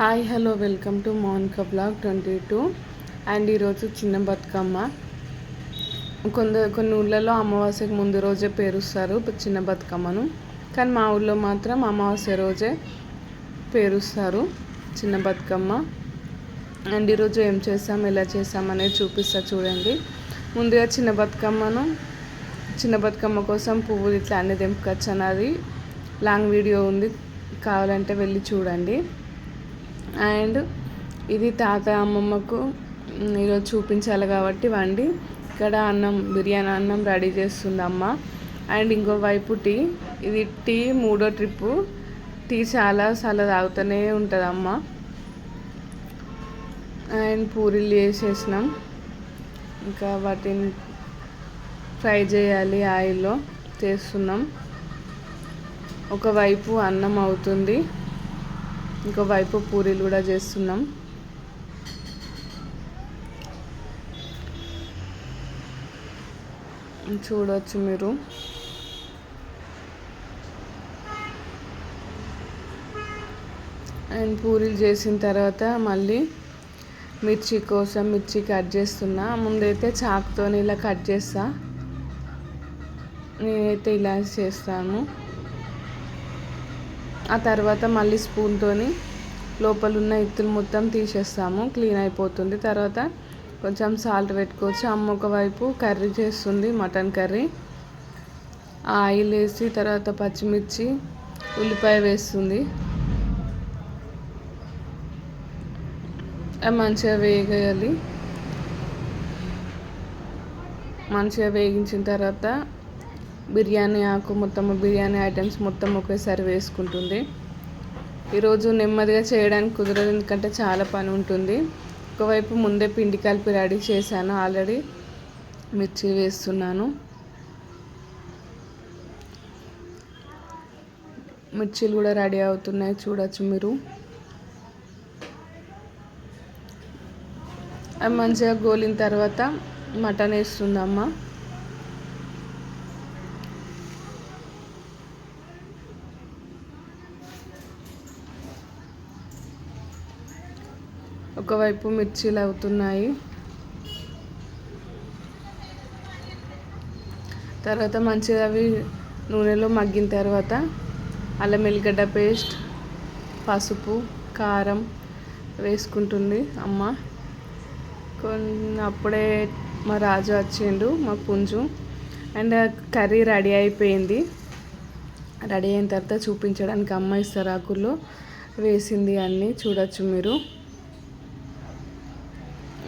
Hi hello welcome to Monika blog twenty two. And ఈరోజు చిన్న బతుకమ్మ. కొందరు కొన్ని ఊళ్ళలో అమావాస్యకు ముందు రోజే పేరుస్తారు చిన్న బతుకమ్మను. కానీ మా ఊళ్ళో మాత్రం అమావాస్య రోజే పేరుస్తారు చిన్న బతుకమ్మ. అండ్ ఈరోజు ఏం చేస్తాం ఎలా చేసాం అనేది చూపిస్తా చూడండి. ముందుగా చిన్న బతుకమ్మను చిన్న బతుకమ్మ కోసం పువ్వులు ఇట్లా అన్ని తెంపుకొచ్చాను అన్నది లాంగ్ వీడియో ఉంది కావాలంటే వెళ్ళి చూడండి. అండ్ ఇది తాత అమ్మమ్మకు ఈరోజు చూపించాలి కాబట్టి వండి. ఇక్కడ అన్నం బిర్యానీ అన్నం రెడీ చేస్తుంది అమ్మ. అండ్ ఇంకో వైపు టీ. ఇది టీ మూడో ట్రిప్పు. టీ చాలా చాలా తాగుతూనే ఉంటుంది అమ్మ. అండ్ పూరీలు చేసేసినాం. ఇంకా వాటిని ఫ్రై చేయాలి ఆయిల్లో చేస్తున్నాం. ఒకవైపు అన్నం అవుతుంది. ఇంకోవైపు పూరీలు కూడా చేస్తున్నాం. చూడవచ్చు మీరు. అండ్ పూరీలు చేసిన తర్వాత మళ్ళీ మిర్చి కోసం మిర్చి కట్ చేస్తున్నా. ముందైతే చాకుతో ఇలా కట్ చేస్తా. నేనైతే ఇలా చేస్తాను. ఆ తర్వాత మళ్ళీ స్పూన్తోని లోపల ఉన్న ఇత్తులు మొత్తం తీసేస్తాము. క్లీన్ అయిపోతుంది. తర్వాత కొంచెం సాల్ట్ పెట్టుకోవచ్చు. అమ్మ ఒకవైపు కర్రీ చేస్తుంది మటన్ కర్రీ. ఆయిల్ వేసి తర్వాత పచ్చిమిర్చి ఉల్లిపాయ వేస్తుంది. మంచిగా వేగేయాలి మంచిగా వేగించిన తర్వాత బిర్యానీ ఆకు మొత్తం బిర్యానీ ఐటమ్స్ మొత్తం ఒకేసారి వేసుకుంటుంది. ఈరోజు నెమ్మదిగా చేయడానికి కుదరదు ఎందుకంటే చాలా పని ఉంటుంది. ఒకవైపు ముందే పిండి కలిపి రెడీ చేశాను ఆల్రెడీ మిర్చి వేస్తున్నాను. మిర్చీలు కూడా రెడీ అవుతున్నాయి చూడొచ్చు మీరు. అవి మంచిగా గోలిన తర్వాత మటన్ వేస్తుందమ్మ. ఒకవైపు మిర్చీలు అవుతున్నాయి తర్వాత మంచిగా అవి నూనెలో మగ్గిన తర్వాత అల్లం ఎల్లిగడ్డ పేస్ట్ పసుపు కారం వేసుకుంటుంది అమ్మ. కొన్ని అప్పుడే మా రాజు వచ్చిండు మా పుంజు. అండ్ కర్రీ రెడీ అయిపోయింది. రెడీ అయిన తర్వాత చూపించడానికి అమ్మ ఇస్తారు ఆకుల్లో. వేసింది అన్నీ చూడొచ్చు మీరు.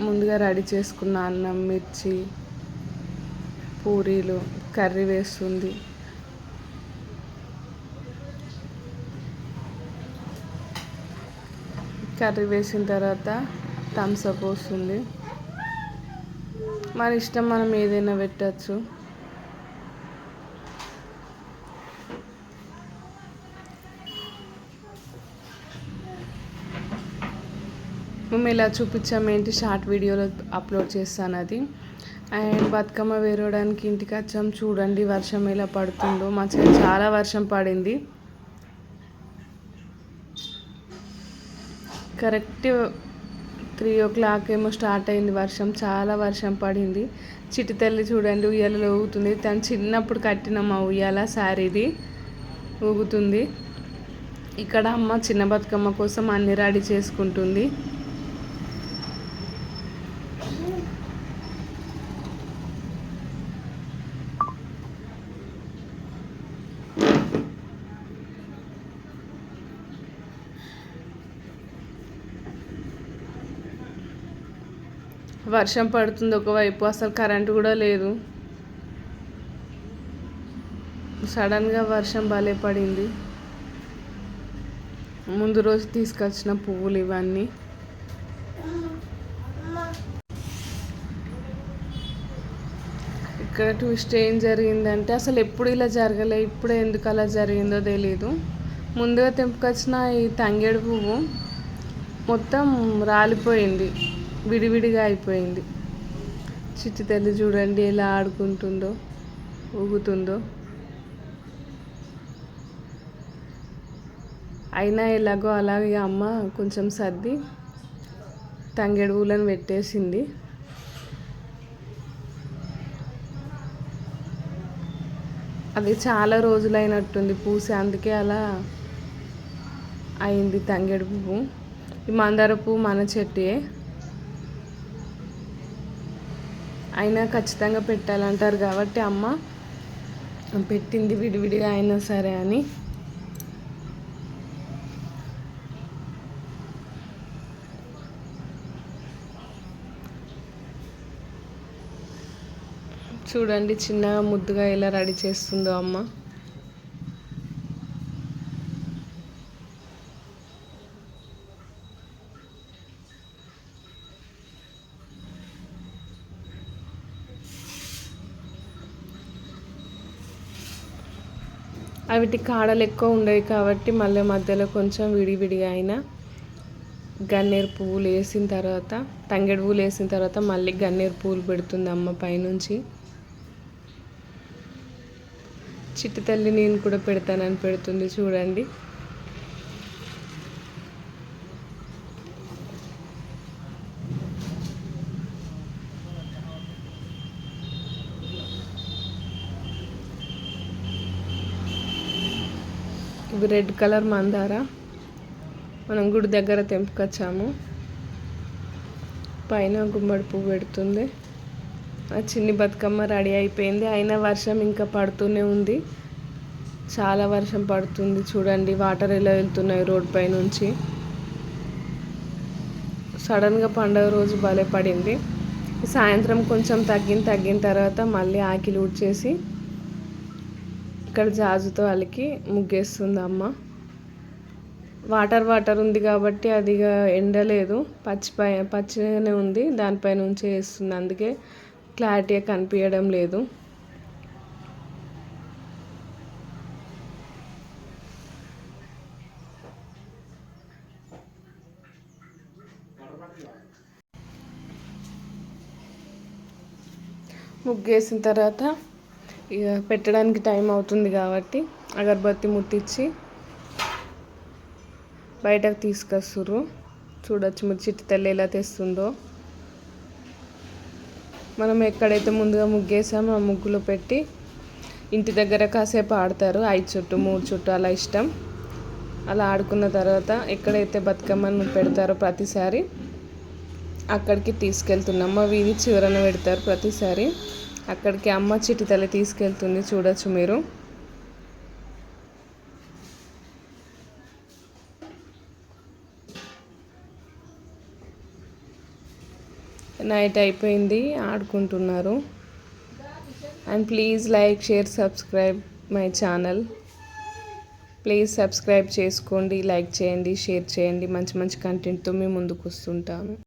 ముందుగా రెడీ చేసుకున్న అన్నం మిర్చి పూరీలు కర్రీ వేస్తుంది. కర్రీ వేసిన తర్వాత థమ్స్అప్ వస్తుంది. మన ఇష్టం మనం ఏదైనా పెట్టచ్చు. మేము ఇలా చూపించాము ఏంటి షార్ట్ వీడియోలో అప్లోడ్ చేస్తాను అది. అండ్ బతుకమ్మ వేరవడానికి ఇంటికి వచ్చాం. చూడండి వర్షం ఎలా పడుతుందో. మా సైడ్ చాలా వర్షం పడింది. కరెక్ట్ త్రీ ఓ క్లాక్ ఏమో స్టార్ట్ అయింది వర్షం. చాలా వర్షం పడింది. చిటి తల్లి చూడండి ఉయ్యాలలో ఊగుతుంది. తను చిన్నప్పుడు కట్టిన మా ఉయ్యాల శారీది ఊగుతుంది. ఇక్కడ అమ్మ చిన్న బతుకమ్మ కోసం అన్ని రెడీ చేసుకుంటుంది. వర్షం పడుతుంది ఒకవైపు అసలు కరెంటు కూడా లేదు. సడన్గా వర్షం భలే పడింది. ముందు రోజు తీసుకొచ్చిన పువ్వులు ఇవన్నీ. ఇక్కడ ట్విస్ట్ ఏం జరిగిందంటే అసలు ఎప్పుడు ఇలా జరగలే ఇప్పుడు ఎందుకు అలా జరిగిందో తెలియదు ముందుగా తెంపుకొచ్చిన ఈ తంగేడు పువ్వు మొత్తం రాలిపోయింది. విడివిడిగా అయిపోయింది. చిట్టి తల్లి చూడండి ఎలా ఆడుకుంటుందో ఊగుతుందో. అయినా ఎలాగో అలాగే అమ్మ కొంచెం సర్ది తంగెడు పూలను పెట్టేసింది. అది చాలా రోజులైనట్టుంది పూసి అందుకే అలా అయింది తంగెడు పువ్వు ఈ మందార పువ్వు మన చెట్టే. అయినా ఖచ్చితంగా పెట్టాలంటారు కాబట్టి అమ్మ పెట్టింది విడివిడిగా అయినా సరే అని. చూడండి చిన్నగా ముద్దుగా ఎలా రెడీ చేస్తుందో అమ్మ. అవిటి కాడలు ఎక్కువ ఉండేవి కాబట్టి మళ్ళీ మధ్యలో కొంచెం విడివిడిగా అయినా గన్నేరు పువ్వులు వేసిన తర్వాత తంగేడు పువ్వులు వేసిన తర్వాత మళ్ళీ గన్నేరు పువ్వులు పెడుతుంది అమ్మ పైనుంచి. చిట్టి తల్లి నేను కూడా పెడతానని పెడుతుంది చూడండి. రెడ్ కలర్ మందార. మనం గుడి దగ్గర తెంపుకొచ్చాము. పైన గుమ్మడి పువ్వు పెడుతుంది. ఆ చిన్ని బతుకమ్మ రెడీ అయిపోయింది. అయినా వర్షం ఇంకా పడుతూనే ఉంది. చాలా వర్షం పడుతుంది చూడండి. వాటర్ ఎలా వెళ్తున్నాయి రోడ్ పై నుంచి. సడన్గా పండగ రోజు భలే పడింది. సాయంత్రం కొంచెం తగ్గిన తగ్గిన తర్వాత మళ్ళీ ఆకిలి ఊడ్చేసి ఇక్కడ జాజుతో అలికి ముగ్గేస్తుంది అమ్మ. వాటర్ వాటర్ ఉంది కాబట్టి అది ఎండలేదు. పచ్చి పై పచ్చిగానే ఉంది. దానిపై నుంచి వేస్తుంది. అందుకే క్లారిటీగా కనిపించడం లేదు. ముగ్గేసిన తర్వాత ఇక పెట్టడానికి టైం అవుతుంది కాబట్టి అగరబత్తి ముట్టించి బయటకు తీసుకొస్తురు చూడొచ్చు ముచ్చిటి తెల్ల తల్లి ఎలా తెస్తుందో. మనం ఎక్కడైతే ముందుగా ముగ్గేసామో ఆ ముగ్గులో పెట్టి ఇంటి దగ్గర కాసేపు ఆడతారు. ఐదు చుట్టూ మూడు చుట్టూ అలా ఇష్టం. అలా ఆడుకున్న తర్వాత ఎక్కడైతే బతుకమ్మను పెడతారో ప్రతిసారి అక్కడికి తీసుకెళ్తున్నాం. అవి వీధి చివరన పెడతారు ప్రతిసారి. అక్కడికి అమ్మ చిట్టి తల్లి తీసుకెళ్తుంది చూడొచ్చు మీరు. నైట్ అయిపోయింది ఆడుకుంటున్నారు. And please like share subscribe my channel. Please subscribe చేసుకోండి లైక్ చేయండి షేర్ చేయండి. మంచి మంచి కంటెంట్తో మేము ముందుకు వస్తుంటాము